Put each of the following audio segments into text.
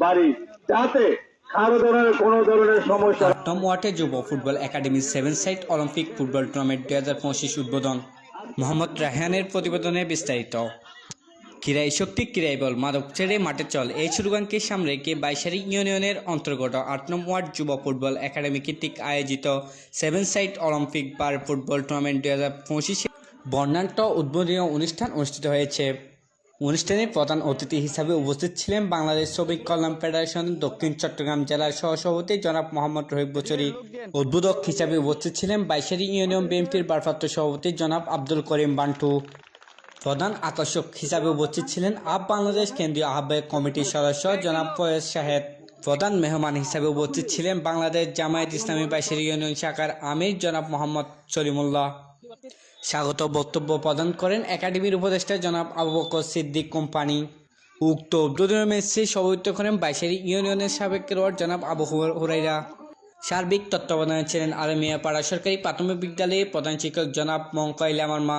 বাড়ি। যাতে ক্রীড়াই শক্তি, ক্রীড়াই মাঠে চল। এই স্লোগানকে সামনে রেখে বাইশারি ইউনিয়নের অন্তর্গত আট নম্বর ওয়ার্ড যুব ফুটবল একাডেমি কর্তৃক আয়োজিত সেভেন সাইড অলিম্পিক বার ফুটবল টুর্নামেন্ট দুই হাজার পঁচিশে বর্ণাঢ্য উদ্বোধনী অনুষ্ঠান অনুষ্ঠিত হয়েছে। অনুষ্ঠানে প্রধান অতিথি হিসাবে উপস্থিত ছিলেন বাংলাদেশ শ্রমিক কল্যাণ ফেডারেশন, দক্ষিণ চট্টগ্রাম জেলার সহসভাপতি জনাব মোহাম্মদ রহিব বচরি উদ্বোধক হিসাবে উপস্থিত ছিলেন বাইশারি ইউনিয়ন বিএনপির ভারপ্রাপ্ত সভাপতি জনাব আব্দুল করিম বান্টু। প্রধান আকর্ষক হিসাবে উপস্থিত ছিলেন আপ বাংলাদেশ কেন্দ্রীয় আহ্বায়ক কমিটির সদস্য জনাব ফয়েজ শাহেদ। প্রধান মেহমান হিসাবে উপস্থিত ছিলেন বাংলাদেশ জামায়াত ইসলামী বাইশারি ইউনিয়ন শাখার আমির জনাব মোহাম্মদ সলিমুল্লাহ। স্বাগত বক্তব্য প্রদান করেন একাডেমির উপদেষ্টা জনাব আবু বকর সিদ্দিক কোম্পানি। উক্ত উদ্বোধনী ম্যাচে সভাপতিত্ব করেন বাইশারি ইউনিয়নের সাবেক রোয়ার জনাব আবু হুরাইরা। সার্বিক তত্ত্বাবধানে ছিলেন আলমিয়া পাড়া সরকারি প্রাথমিক বিদ্যালয়ের প্রধান শিক্ষক জনাব মঙ্কইল আমারমা।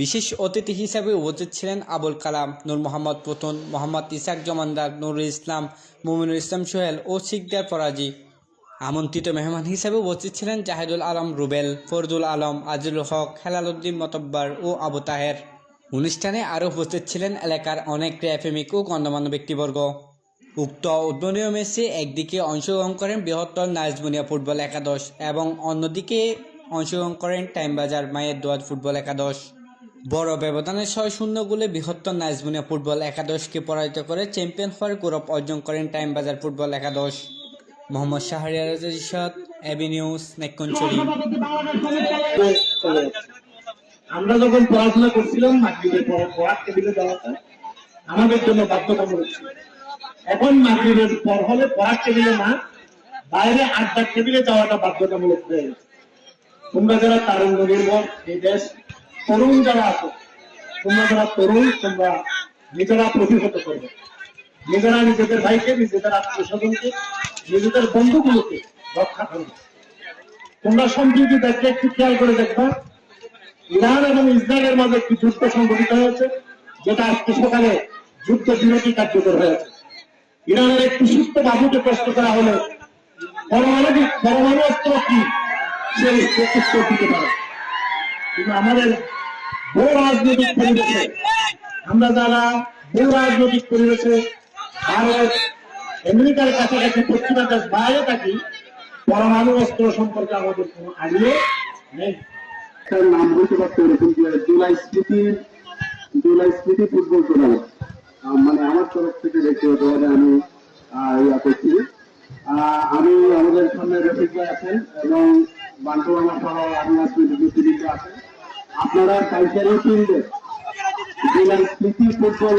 বিশেষ অতিথি হিসাবে উপস্থিত ছিলেন আবুল কালাম, নূর মোহাম্মদ পুতুন মোহাম্মদ ইসাক জমানদার, নুরুল ইসলাম, মুমিনুল ইসলাম সোহেল ও শিকদার ফরাজি। আমন্ত্রিত মেহমান হিসেবে উপস্থিত ছিলেন জাহিদুল আলম, রুবেল ফরদুল আলম আজিল হক হেলালুদ্দিন মতব্বার ও আবু তাহের। অনুষ্ঠানে আরও উপস্থিত ছিলেন এলাকার অনেক ক্রীড়াপ্রেমিক ও গণ্যমান্য ব্যক্তিবর্গ। উক্ত উদ্বোধনী ম্যাচে একদিকে অংশগ্রহণ করেন বৃহত্তর নাইজবুনিয়া ফুটবল একাদশ এবং অন্যদিকে অংশগ্রহণ করেন টাইমবাজার মায়ের দোয়াত ফুটবল একাদশ। বড় ব্যবধানে ছয় শূন্য গোলে বৃহত্তর নাইজবুনিয়া ফুটবল একাদশকে পরাজিত করে চ্যাম্পিয়ন হওয়ার গৌরব অর্জন করেন টাইমবাজার ফুটবল একাদশ। মোহাম্মদ শাহরিয়ার রিশাদ এবি নিউজ নেকঞ্চুরি আমরা যখন পড়াশোনা করছিলাম, মাগরিবের পরে পড়ার টেবিলে যাওয়াটা আমাদের জন্য বাধ্যতামূলক ছিল। এখন মাগরিবের পর হলে পড়ার টেবিলে না, বাইরে আড্ডার টেবিলে যাওয়াটা বাধ্যতামূলক হয়ে গেছে। তোমরা যারা তারুণ্য নির্ভর, এই দেশ, তরুণ যারা আছো, তোমরা যারা তরুণ, তোমরা নিজেরা প্রতিহত করবে। নিজেরা নিজেদের ভাইকে, নিজেদের আত্মীয় স্বজনকে নিজেদের বন্ধুগুলোকে রক্ষা করবে তোমরা সম্প্রীতি দেখলে একটু খেয়াল করে দেখবা, ইরান এবং ইসরায়েলের মাঝে একটি যুদ্ধ সংঘটিত হয়েছে, যেটা আজকে সকালে যুদ্ধ বিরতি কার্যকর হয়েছে। ইরানের একটি সুস্থ বাবুকে প্রশ্ন করা হলে, পরমাণবিক পরমাণু অস্ত্র কি? সে উত্তর দিতে পারে। কিন্তু আমাদের বহু রাজনৈতিক পরিবেশে, আমরা যারা ভূ রাজনৈতিক পরিবেশে, ভারত আমেরিকার কাছাকাছি পশ্চিমা দেশ বাইরে থাকি, পরমাণু অস্ত্র সম্পর্কে আমাদের কোনো আইডিয়া নেই। তার নাম বলতে পারতো এরকম জুলাই স্মৃতি জুলাই স্মৃতি ফুটবল টুর্নামেন্ট। মানে আমার তরফ থেকে ব্যক্তিগতভাবে আমি ইয়া করছি। আমি আমাদের সামনে রফিক আছেন এবং বান্টু আমার সহ আপনার স্মৃতি আছেন। আপনারা কালচারি ফিল্ডে জুলাই স্মৃতি ফুটবল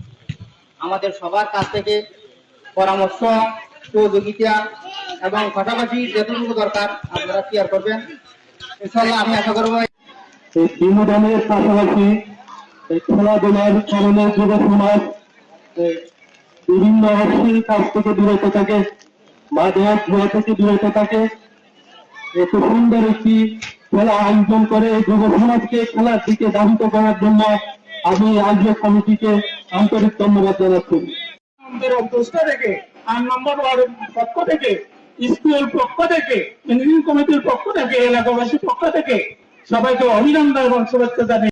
আমাদের সবার কাছ থেকে পরামর্শ, সহযোগিতা এবং পাশাপাশি যতটুকু দরকার আপনারা শেয়ার করবেন। ইনশাল্লাহ আমি আশা করব এই বিনোদনের পাশাপাশি এই খেলাধুলার কারণে যুব সমাজ বিভিন্ন অশ্লীল কাজ থেকে বিরত থাকে দেওয়া ধোয়া থেকে বিরত থাকে। এত সুন্দর একটি খেলা আয়োজন করে যুব সমাজকে খেলার দিকে দাবিত করার জন্য আমি আয়োজক কমিটিকে আন্তরিক ধন্যবাদ জানাচ্ছি। থেকে আট নম্বর পক্ষ থেকে স্কুল পক্ষ থেকে ইঞ্জিনিয়ারিং কমিটির পক্ষ থেকে, এলাকাবাসীর পক্ষ থেকে সবাইকে অভিনন্দন এবং শুভেচ্ছা জানাই